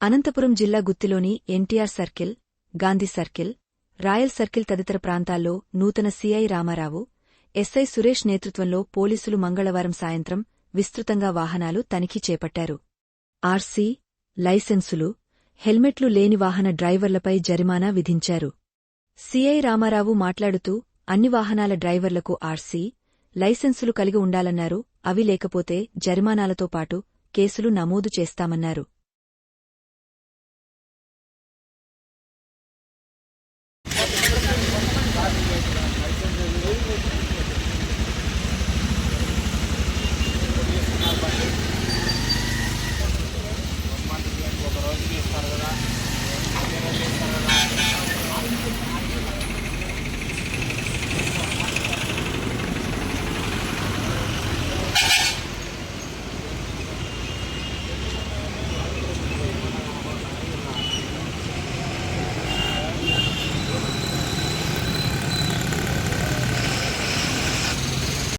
అనంతపురం జిల్లా గుత్తిలోని NTR circle Gandhi circle royal circle తదితర ప్రాంతాల్లో నూతన సీఐ రామారావు ఎస్ఐ సురేష్ నేతృత్వంలో పోలీసులు మంగళవారం సాయంత్రం విస్తృతంగా వాహనాలు తనిఖీ చేపట్టారు. ఆర్సీ లైసెన్సులు హెల్మెట్లు లేని వాహన డ్రైవర్లపై జరిమానా విధించారు. సీఐ రామారావు మాట్లాడుతూ అన్ని వాహనాల డ్రైవర్లకు ఆర్సీ లైసెన్సులు కలిగి ఉండాలన్నారు అవి లేకపోతే జరిమానాలతో పాటు కేసులు నమోదు చేస్తామన్నారు.